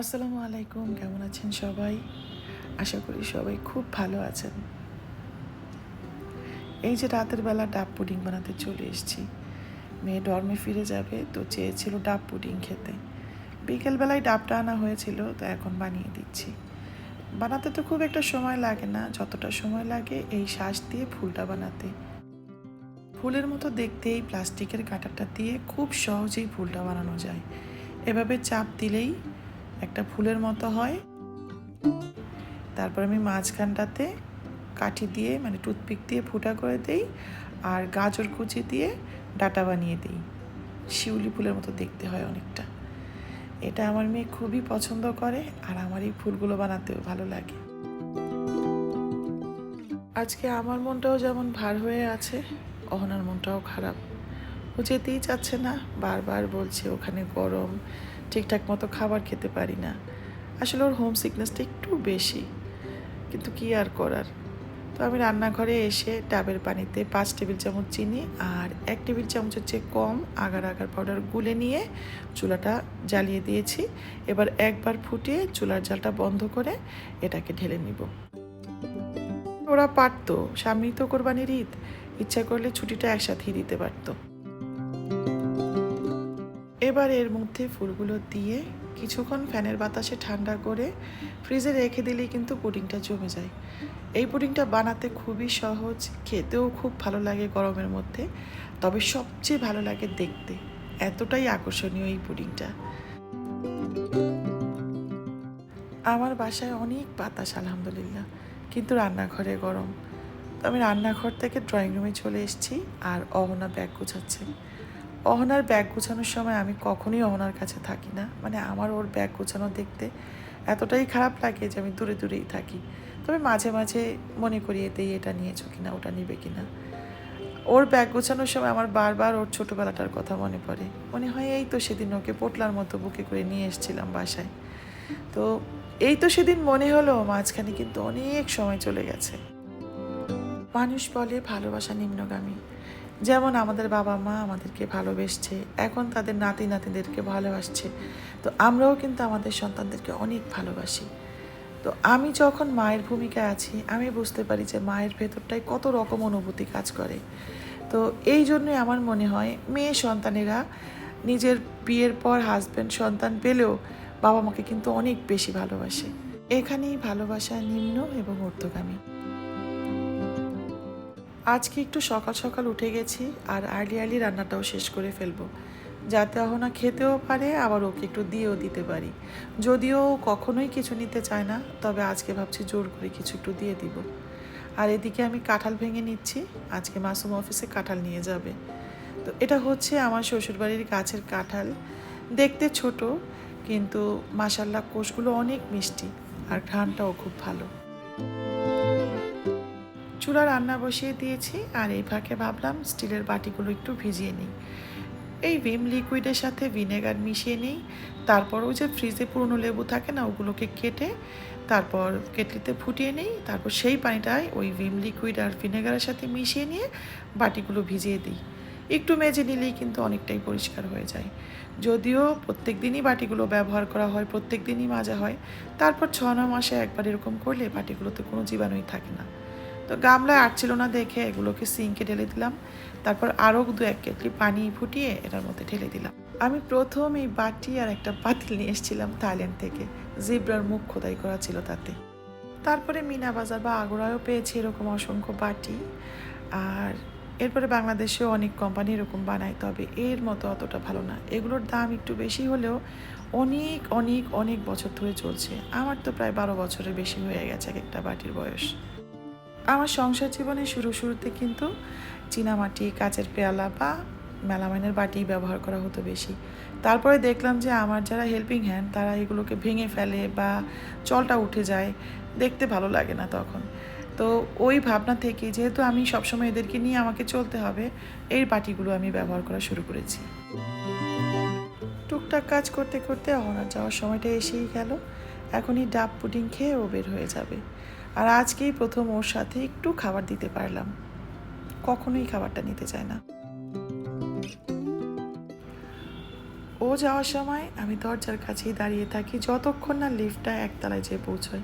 আসসালামু আলাইকুম, কেমন আছেন সবাই? আশা করি সবাই খুব ভালো আছেন। এই যে রাতের বেলা ডাব পুডিং বানাতে চলে এসেছি। মেয়ে ডর্মে ফিরে যাবে, তো চেয়েছিল ডাব পুডিং খেতে। বিকেলবেলায় ডাবটা আনা হয়েছিল, তো এখন বানিয়ে দিচ্ছি। বানাতে তো খুব একটা সময় লাগে না, যতটা সময় লাগে এই শ্বাস দিয়ে ফুলটা বানাতে। ফুলের মতো দেখতে এই প্লাস্টিকের কাঁটাটা দিয়ে খুব সহজেই ফুলটা বানানো যায়। এভাবে চাপ দিলেই একটা ফুলের মতো হয়। তারপর আমি মাঝখানটাতে কাঠি দিয়ে মানে টুথপিক দিয়ে ফুটা করে দেই আর গাজর কুচি দিয়ে ডাটা বানিয়ে দিই। শিউলি ফুলের মতো দেখতে হয় অনেকটা। এটা আমার মেয়ে খুবই পছন্দ করে আর আমার এই ফুলগুলো বানাতেও ভালো লাগে। আজকে আমার মনটাও যেমন ভার হয়ে আছে, অহনার মনটাও খারাপ। ও যেতেই চাচ্ছে না। বারবার বলছে ওখানে গরম, ঠিকঠাক মতো খাবার খেতে পারি না। আসলে ওর হোম সিকনেসটা একটু বেশি। কিন্তু কি আর করার? তো আমি রান্নাঘরে এসে ডাবের পানিতে পাঁচ টেবিল চামচ চিনি আর এক টেবিল চামচের চেয়ে কম আগার আগার পাউডার গুলে নিয়ে চুলাটা জ্বালিয়ে দিয়েছি। এবার একবার ফুটিয়ে চুলার জালটা বন্ধ করে এটাকে ঢেলে নিব। ওরা পারতো, সামনেই তো কোরবানির ঈদ। ইচ্ছা করলে ছুটিটা একসাথেই দিতে পারতো। এবার এর মধ্যে ফুলগুলো দিয়ে কিছুক্ষণ ফ্যানের বাতাসে ঠান্ডা করে ফ্রিজে রেখে দিলেই কিন্তু পুডিংটা জমে যায়। এই পুডিংটা বানাতে খুবই সহজ, খেতেও খুব ভালো লাগে গরমের মধ্যে, তবে সবচেয়ে ভালো লাগে দেখতে। এতটাই আকর্ষণীয় এই পুডিংটা। আমার বাসায় অনেক বাতাস, আলহামদুলিল্লাহ, কিন্তু রান্নাঘরে গরম। তো আমি রান্নাঘর থেকে ড্রয়িং রুমে চলে এসেছি আর অহনা ব্যাগ গোছাচ্ছে। অহনার ব্যাগ গোছানোর সময় আমি কখনোই অহনার কাছে থাকি না। মানে আমার ওর ব্যাগ গোছানো দেখতে এতটাই খারাপ লাগে যে আমি দূরে দূরেই থাকি। তবে মাঝে মাঝে মনে করি এতেই এটা নিয়েছো কিনা, ওটা নিবে কিনা? ওর ব্যাগ গোছানোর সময় আমার বারবার ওর ছোটোবেলাটার কথা মনে পড়ে। মনে হয়, এই তো সেদিন ওকে পোটলার মতো বুকে করে নিয়ে এসেছিলাম বাসায়। তো এই তো সেদিন মনে হলো, মাঝখানে কিন্তু অনেক সময় চলে গেছে। মানুষ বলে ভালোবাসা নিম্নগামী। যেমন আমাদের বাবা মা আমাদেরকে ভালোবেসছে, এখন তাদের নাতি নাতিদেরকে ভালোবাসছে। তো আমরাও কিন্তু আমাদের সন্তানদেরকে অনেক ভালোবাসি। তো আমি যখন মায়ের ভূমিকায় আছি, আমি বুঝতে পারি যে মায়ের ভেতরটায় কত রকম অনুভূতি কাজ করে। তো এই জন্যই আমার মনে হয়, মেয়ে সন্তানেরা নিজের বিয়ের পর হাজব্যান্ড সন্তান পেলেও বাবা মাকে কিন্তু অনেক বেশি ভালোবাসে। এখানেই ভালোবাসা নিম্ন এবং ঊর্ধ্বগামী। আজকে একটু সকাল সকাল উঠে গেছি আর আর্লি আর্লি রান্নাটাও শেষ করে ফেলব। যাতে অহনা খেতেও পারে, আবার ওকে একটু দিয়েও দিতে পারি। যদিও কখনোই কিছু নিতে চায় না, তবে আজকে ভাবছি জোর করে কিছু একটু দিয়ে দিব। আর এদিকে আমি কাঁঠাল ভেঙে নিচ্ছি, আজকে মাসুম অফিসে কাঁঠাল নিয়ে যাবে। তো এটা হচ্ছে আমার শ্বশুরবাড়ির গাছের কাঁঠাল। দেখতে ছোট, কিন্তু মাসাল্লাহ কোষগুলো অনেক মিষ্টি, আর ঘ্রাণটাও খুব ভালো। চুলা রান্না বসিয়ে দিয়েছি আর এই ফাঁকে ভাবলাম স্টিলের বাটিগুলো একটু ভিজিয়ে নিই। এই ভিম লিকুইডের সাথে ভিনেগার মিশিয়ে নিই। তারপর ওই যে ফ্রিজে পুরনো লেবু থাকে না, ওগুলোকে কেটে তারপর কেটলিতে ফুটিয়ে নিই। তারপর সেই পানিটাই ওই ভিম লিকুইড আর ভিনেগারের সাথে মিশিয়ে নিয়ে বাটিগুলো ভিজিয়ে দিই। একটু মেজে নিলেই কিন্তু অনেকটাই পরিষ্কার হয়ে যায়। যদিও প্রত্যেক দিনই বাটিগুলো ব্যবহার করা হয়, প্রত্যেক দিনই মাজা হয়। তারপর ছ ন মাসে একবার এরকম করলে বাটিগুলোতে কোনো জীবাণুই থাকে না। তো গামলায় আটছিল না দেখে এগুলোকে সিঙ্কে ঢেলে দিলাম। তারপর আরও দু এক কেটলি পানি ফুটিয়ে এটার মধ্যে ঢেলে দিলাম। আমি প্রথম এই বাটি আর একটা পাতিল নিয়ে এসেছিলাম থাইল্যান্ড থেকে। জিব্রার মুখ খোদাই করা ছিল তাতে। তারপরে মিনা বাজার বা আগোড়ায়ও পেয়েছি এরকম অসংখ্য বাটি। আর এরপরে বাংলাদেশেও অনেক কোম্পানি এরকম বানায়, তবে এর মতো অতটা ভালো না। এগুলোর দাম একটু বেশি হলেও অনেক অনেক অনেক বছর ধরে চলছে। আমার তো প্রায় বারো বছরের বেশি হয়ে গেছে এক একটা বাটির বয়স। আমার সংসার জীবনে শুরু শুরুতে কিন্তু চীনামাটি, কাচের পেয়ালা বা মেলামাইনের বাটি ব্যবহার করা হতো বেশি। তারপরে দেখলাম যে আমার যারা হেল্পিং হ্যান্ড তারা এগুলোকে ভেঙে ফেলে বা চলটা উঠে যায়। দেখতে ভালো লাগে না তখন। তো ওই ভাবনা থেকে যেহেতু আমি সবসময় এদেরকে নিয়ে আমাকে চলতে হবে এই বাটিগুলো আমি ব্যবহার করা শুরু করেছি। টুকটাক কাজ করতে করতে অহনার যাওয়ার সময়টা এসেই গেল। এখনই ডাব পুডিং খেয়ে ও বের হয়ে যাবে। আর আজকেই প্রথম ওর সাথে একটু খাবার দিতে পারলাম। কখনোই খাবারটা নিতে চায় না। ও যাওয়ার সময় আমি দরজার কাছেই দাঁড়িয়ে থাকি, যতক্ষণ না লিফটটা একতলায় যেয়ে পৌঁছয়।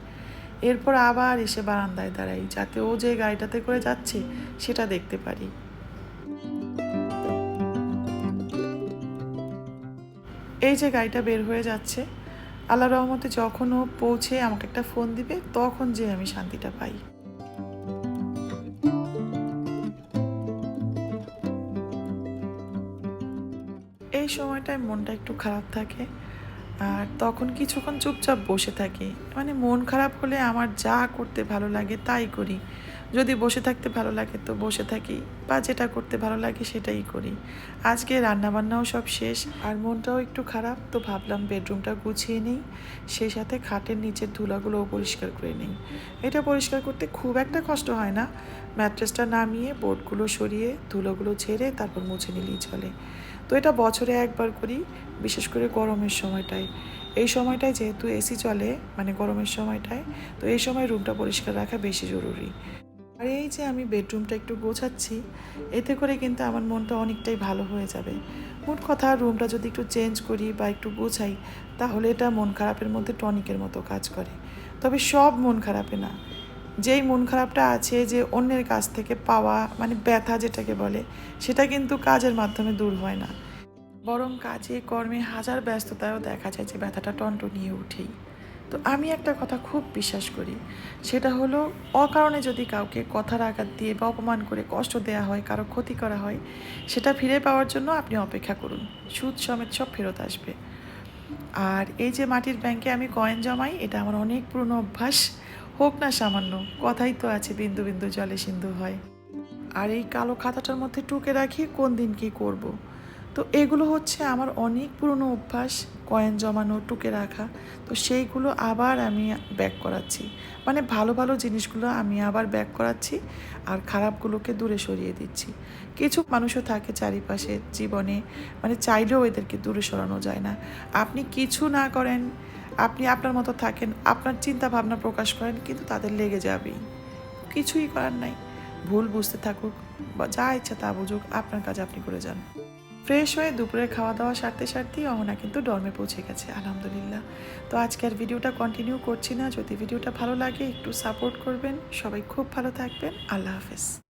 এরপর আবার এসে বারান্দায় দাঁড়াই, যাতে ও যে গাড়িটাতে করে যাচ্ছে, সেটা দেখতে পারি। এই যে গাড়িটা বের হয়ে যাচ্ছে আল্লাহ রহমতে যখন ও পৌঁছে আমাকে একটা ফোন দিবে, তখন যে আমি শান্তিটা পাই। এই সময়টায় মনটা একটু খারাপ থাকে। আর তখন কিছুক্ষণ চুপচাপ বসে থাকি। মানে মন খারাপ হলে আমার যা করতে ভালো লাগে তাই করি। যদি বসে থাকতে ভালো লাগে তো বসে থাকি বা যেটা করতে ভালো লাগে সেটাই করি। আজকে রান্নাবান্নাও সব শেষ আর মনটাও একটু খারাপ তো ভাবলাম বেডরুমটা গুছিয়ে নিই। সেই সাথে খাটের নিচের ধুলাগুলোও পরিষ্কার করে নিই। এটা পরিষ্কার করতে খুব একটা কষ্ট হয় না। ম্যাট্রেসটা নামিয়ে বোর্ডগুলো সরিয়ে ধুলোগুলো ছেড়ে তারপর মুছে নিলেই চলে। তো এটা বছরে একবার করি, বিশেষ করে গরমের সময়টায়। এই সময়টায় যেহেতু এসি চলে মানে গরমের সময়টায়, তো এই সময় রুমটা পরিষ্কার রাখা বেশি জরুরি। আর এই যে আমি বেডরুমটা একটু গোছাচ্ছি, এতে করে কিন্তু আমার মনটা অনেকটাই ভালো হয়ে যাবে। মোট কথা রুমটা যদি একটু চেঞ্জ করি বা একটু গোছাই, তাহলে এটা মন খারাপের মধ্যে টনিকের মতো কাজ করে। তবে সব মন খারাপে না। যেই মন খারাপটা আছে, যে অন্যের কাছ থেকে পাওয়া মানে ব্যথা যেটাকে বলে, সেটা কিন্তু কাজের মাধ্যমে দূর হয় না। বরং কাজে, কর্মে হাজার ব্যস্ততায়ও দেখা যায় যে ব্যথাটা টনটনিয়ে উঠেই তো আমি একটা কথা খুব বিশ্বাস করি, সেটা হলো অকারণে যদি কাউকে কথার আঘাত দিয়ে বা অপমান করে কষ্ট দেওয়া হয়, কারও ক্ষতি করা হয়, সেটা ফিরে পাওয়ার জন্য আপনি অপেক্ষা করুন। সুদ সমেত সব ফেরত আসবে। আর এই যে মাটির ব্যাংকে আমি কয়েন জমাই, এটা আমার অনেক পুরনো অভ্যাস। হোক না সামান্য, কথাই তো আছে বিন্দু বিন্দু জলে সিন্ধু হয়। আর এই কালো খাতাটার মধ্যে টুকে রাখি কোন দিন কি করব। তো এগুলো হচ্ছে আমার অনেক পুরনো অভ্যাস, কয়েন জমানো, টুকে রাখা। তো সেইগুলো আবার আমি ব্যাক করাচ্ছি। মানে ভালো ভালো জিনিসগুলো আমি আবার ব্যাক করাচ্ছি আর খারাপগুলোকে দূরে সরিয়ে দিচ্ছি। কিছু মানুষও থাকে চারিপাশে, জীবনে মানে চাইলেও এদেরকে দূরে সরানো যায় না। আপনি কিছু না করেন আপনি আপনার মতো থাকেন, আপনার চিন্তা ভাবনা প্রকাশ করেন, কিন্তু তাদের লেগে যাবেই। কিছুই করার নাই। ভুল বুঝতে থাকুক বা যা ইচ্ছা তা বুঝুক, আপনার কাজ আপনি করে যান। ফ্রেশ হয়ে দুপুরে খাওয়া দাওয়া সারতে সারতেই অহনা কিন্তু ডর্মে পৌঁছে গেছে, আলহামদুলিল্লাহ। তো আজকে আর ভিডিওটা কন্টিনিউ করছি না। যদি ভিডিওটা ভালো লাগে, একটু সাপোর্ট করবেন। সবাই খুব ভালো থাকবেন। আল্লাহ হাফেজ।